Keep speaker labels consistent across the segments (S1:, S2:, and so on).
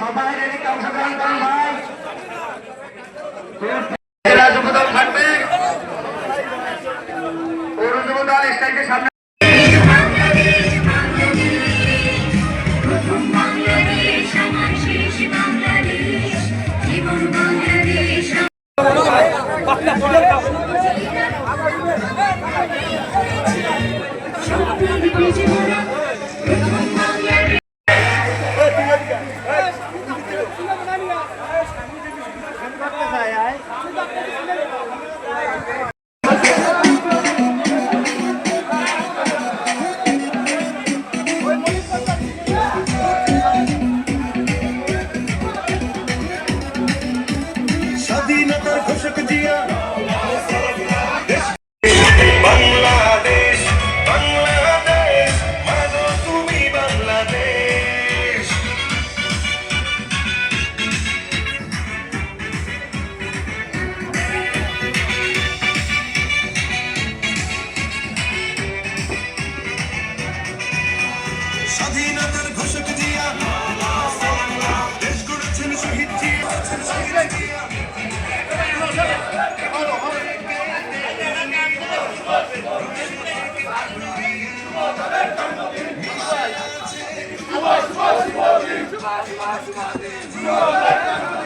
S1: সবাই রেডিতে অংশগ্রহণ করুন ভাই জেলা যুবদল থাকবে পৌর যুবদল স্টেজের সামনে
S2: más, más,
S1: más.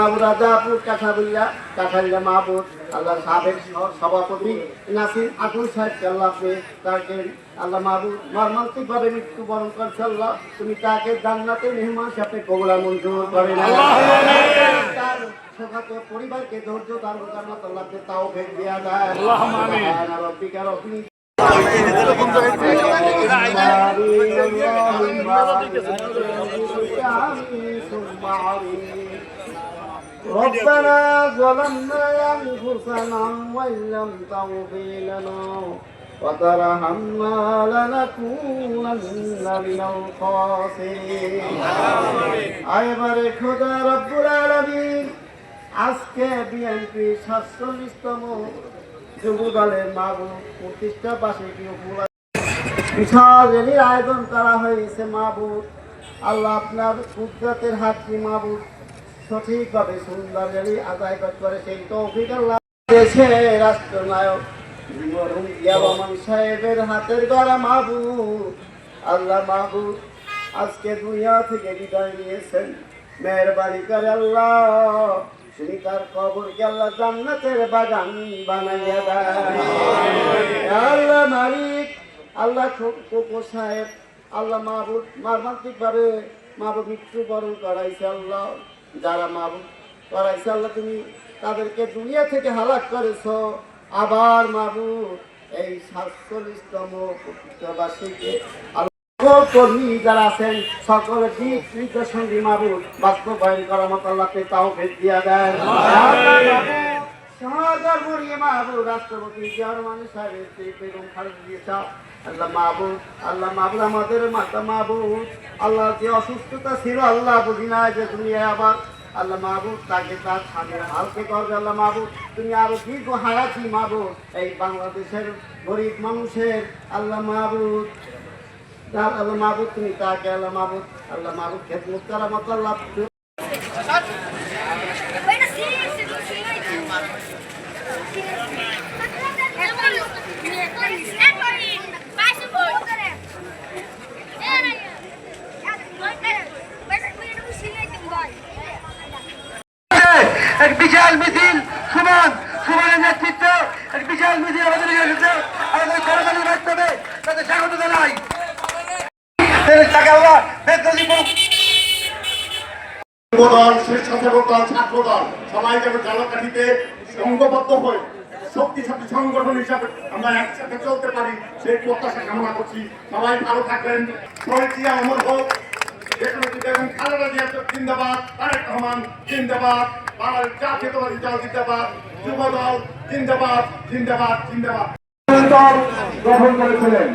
S1: মাহবুব রাজাপুর কাঠাবুলিয়া কাঠালিয়া মাহবুব, আল্লাহ সাবেক সভাপতি নাসির আকুল সাহেবকে আল্লাহ আপনি তাকে, আল্লাহ মাহবুব, মর্মান্তিকভাবে মৃত্যুবরণ করছে, আল্লাহ তুমি তাকে জান্নাতে মেহমান সাথে কবুলা মঞ্জুর করেন। তার শোকাতে পরিবারকে ধৈর্য করার মতো আল্লাহকে তাও ভেদ দেওয়া যায় রব্বিকা রব্বি ربنا ظلمنا أنفسنا وإن لم تغفر لنا وترحمنا لنكونن من الخاسرين এবারে খোদা রব্বুল আলামিন আজকে বিএনপি সাতচল্লিশতম যুব দলের মাগুর প্রতিষ্ঠা বার্ষিকী উপলক্ষে বিশাল র্যালির আয়োজন করা হয়েছে মাহবুব আল্লাহ আপনার কুদরতের হাতটি মাহবুব সঠিকভাবে সুন্দর র্যালি আদায় করতে পারে সেই তৌফিক আল্লাহ দেশে রাষ্ট্রনায়ক। রহমান সাহেবের হাতের গড়া মাহবুব আল্লাহ মাহবুব আজকে দুনিয়া থেকে বিদায় নিয়েছেন। মেহরবানি করে আল্লাহ তিনি তার কবরকে আল্লাহ জান্নাতের বাগান বানাইয়া দেয় আল্লাহ মালিক আল্লাহ কোকো সাহেব আল্লাহ মাহবুব মারমান্তিক ভাবে মাহবুব মৃত্যুবরণ করাইছে আল্লাহ। যারা মাহবুব করাইছে আল্লাহ তুমি তাদেরকে দুনিয়া থেকে হালাক করেছ। আবার মাবুদ এই সাতচল্লিশতম প্রতিষ্ঠাবাসীকে সকলের যারা আছেন নির্দেশন মাহবুব বাস্তবায়ন করার মতো আল্লাহকে তাও ভেদ দিয়া মুড়িয়ে তার তুমি আরও দীর্ঘ হায়াতি, মাহবুব। এই বাংলাদেশের গরিব মানুষের আল্লাহ মাহবুব। তার আল্লাহ মাহবুব, তুমি তাকে আল্লাহ মাহবুব আল্লাহ মাহবুব খেদমত করার মতো আল্লাহ
S3: এক বিশাল মিছিল, সুমন, সুমনের নেতৃত্বে এক বিশাল মিছিল আমাদের আমাদের করতালি মাধ্যমে তাদের স্বাগত জানাই তাকে আমরা বেতন
S4: যুবদল, স্বেচ্ছাসেবক দল, ছাত্র দল, সবাই যেন জালকাঠিতে সংঘবদ্ধ হয়ে শক্তিশালী সংগঠন হিসাবে আমরা একসাথে চলতে পারি, সেই প্রত্যাশা কামনা করছি। সবাই ভালো থাকবেন। শহীদ জিয়া অমর হোক এবং খালেদা জিয়া জিন্দাবাদ, তারেক রহমান জিন্দাবাদ, বাংলাদেশ জাতীয়তাবাদী দল জিন্দাবাদ যুব দল জিন্দাবাদ জিন্দাবাদ। জিন্দাবাদ
S5: গ্রহণ করেছিলেন।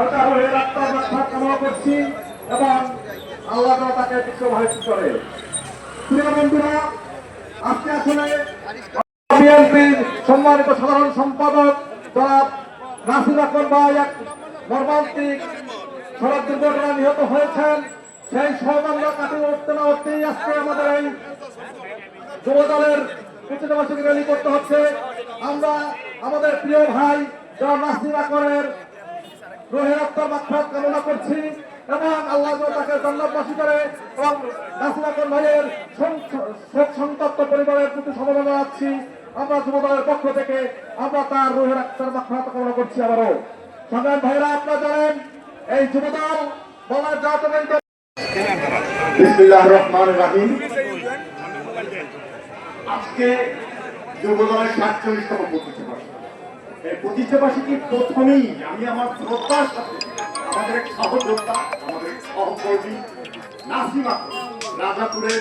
S5: আত্মার রক্ষা কামনা করছি এবং আল্লাহ তাকে বিশ্বভারিত করে প্রিয় বন্ধুরা আজকে আসলে বিএনপির সম্মানিত সাধারণ সম্পাদক জনাব নাসির আকবর এক মর্মান্তিক সড়ক দুর্ঘটনায় নিহত হয়েছেন। সেই সহমান্য কাটিয়ে উঠতে না উঠতেই আজকে আমাদের এই যুব দলের উচ্চতাবাসীকে র্যালি করতে হচ্ছে। আমরা আমাদের প্রিয় ভাই যারা নাসির আকবরের রোহের আত্মার কামনা করছি। এবং আল্লাহ তাকে জন্মবাসী করে এবং নাসির ভাইয়ের শোক সন্তপ্ত পরিবারের প্রতি সমবেদনা জানাচ্ছি। আমরা যুব দলের পক্ষ থেকে আমরা তার রোহের আত্মার মাক্ষাত কামনা করছি আবারও। সংগ্রাম ভাইরা, আপনারা জানেন, এই যুব দল বলার জাতীয়
S4: বিসমিল্লাহ রহমান রাহিম। আজকে যুবদলের সাতচল্লিশতম প্রতিষ্ঠা। এই প্রতিষ্ঠা বার্ষিকী প্রথমেই আমি আমার শ্রদ্ধার সাথে আমাদের এক সহযোদ্ধা আমাদের সহকর্মী নাসিম রাজাপুরের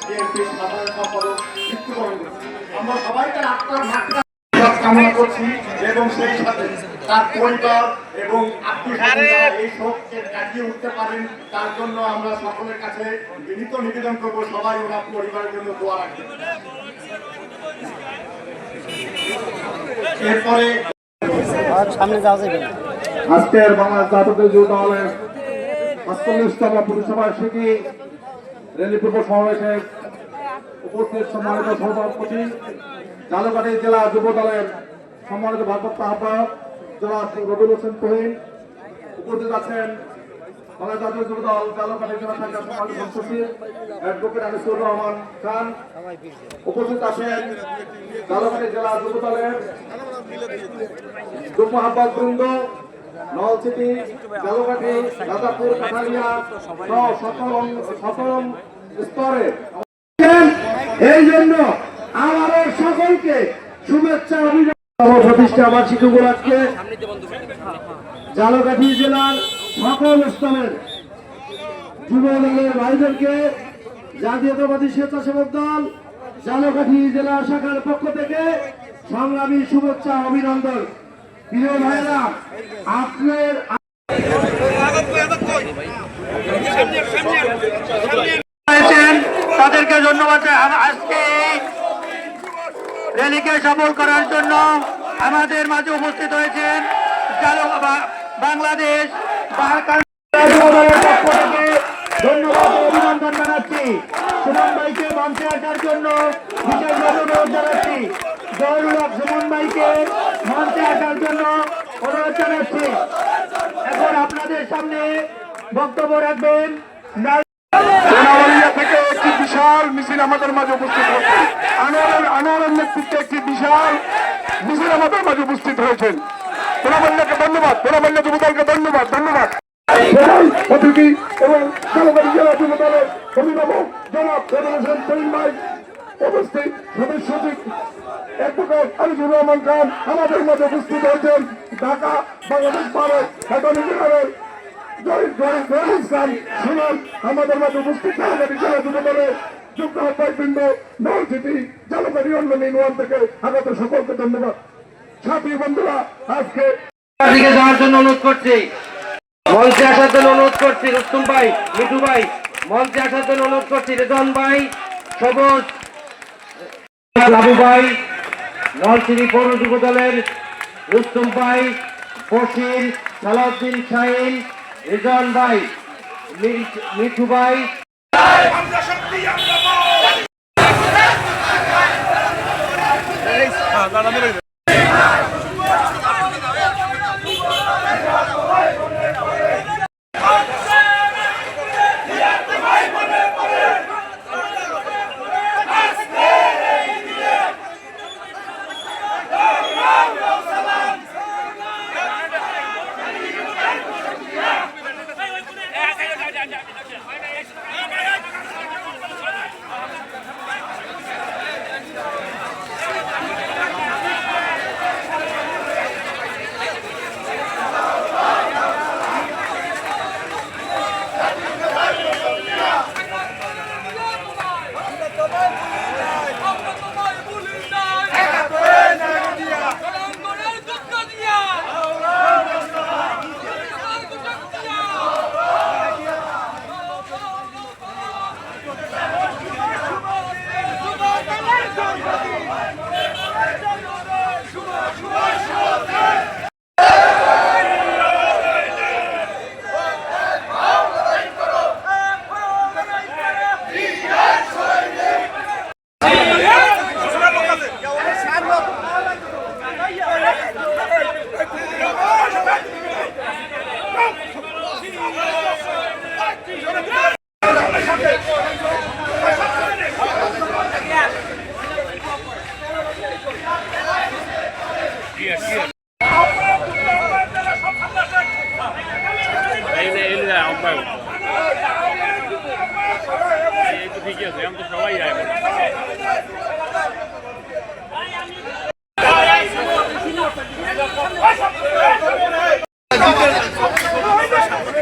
S4: বিএনপি সাধারণ সম্পাদক মৃত্যুবরণ করেছে আমরা সবাই তার আত্মার মাত্রা কামনা করছি এবং সেই সাথে তার পরিবার এবং আত্মীয় এই শোককে কাটিয়ে উঠতে পারেন তার জন্য আমরা সকলের কাছে বিনীত নিবেদন করব সবাই ওনার পরিবারের জন্য দোয়া রাখবেন। এরপরে
S5: আজকের বাংলাদেশ জাতীয় যুব দলের সাতচল্লিশতম পরিসভাবার্ষিকী রেলি পূর্ব সমাবেশে উপস্থিত সম্মানিত সভাপতি জালুকাঠি জেলা যুব দলের সম্মানিত ভারপ্রাপ্ত আহ্বায়ক জেলা রবিউল হোসেন তহিন উপস্থিত আছেন বাংলাদেশ জাতীয় যুব দল জালুকাঠি জেলা শাখার সম্মানিত সচিব অ্যাডভোকেট আনিসুর রহমান খান। উপস্থিত আছেন জালুকাঠি জেলা যুব দলের যুব আহ্বায়ক বৃন্দ নলছিটি রাজাপুর কাঠালিয়া সকল সকল স্তরে এই জন্য আমারও সকলকে শুভেচ্ছা, অভিনন্দন প্রতিষ্ঠা জালকাঠি জেলার সকল স্তরের যুব দলের ভাইদেরকে জাতীয়তাবাদী স্বেচ্ছাসেবক দল, জালকাঠি জেলা শাখার পক্ষ থেকে সংগ্রামী শুভেচ্ছা, অভিনন্দন। প্রিয় ভাইরা আপনার
S3: তাদেরকে ধন্যবাদ আজকে র্যালিকে সফল করার জন্য আমাদের মাঝে উপস্থিত হয়েছেন বাংলাদেশ
S5: ধন্যবাদ জানাচ্ছি। সুমন ভাইকে মঞ্চে জন্য বিশেষভাবে অনুরোধ জানাচ্ছি। সুমন ভাইকে মঞ্চে আসার জন্য অনুরোধ জানাচ্ছি এখন আপনাদের সামনে বক্তব্য রাখবেন। থেকে একটি বিশাল মিছিল আমাদের মাঝে উপস্থিত হয়েছে। আনোয়ারের আনোয়ারের নেতৃত্বে একটি বিশাল মিছিল আমাদের মাঝে উপস্থিত হয়েছেন তোরাবাল্যাকে ধন্যবাদ যুবদলকে ধন্যবাদ ধন্যবাদ। অতিথি এবং জলবায়ু জেলা যুবদলের অভিভাবক জনাব ফেডারেশন তৈরি ভাই উপস্থিত। সদস্য অ্যাডভোকেট খান আমাদের মাঝে উপস্থিত ঢাকা, বাংলাদেশ, ভারত অ্যাটর্নি জেনারেল সুমন, আমাদের মাঝে উপস্থিত জেলা যুবদলের যুক্ত আহ্বায়কবৃন্দ, নল থেকে আগত সকলকে ধন্যবাদ। সাথী বন্ধুরা, আজকে
S3: দিকে যাওয়ার জন্য অনুরোধ করছি। মঞ্চে আসার জন্য অনুরোধ করছি, রুস্তুম ভাই, মিঠু ভাই। মঞ্চে আসার জন্য অনুরোধ করছি রেজন ভাই, সবুজ, লাবু ভাই নলসিরি পৌর যুব দলের রুস্তম ভাই বশির সালাউদ্দিন শাহিন রিজান ভাই মিঠু ভাই।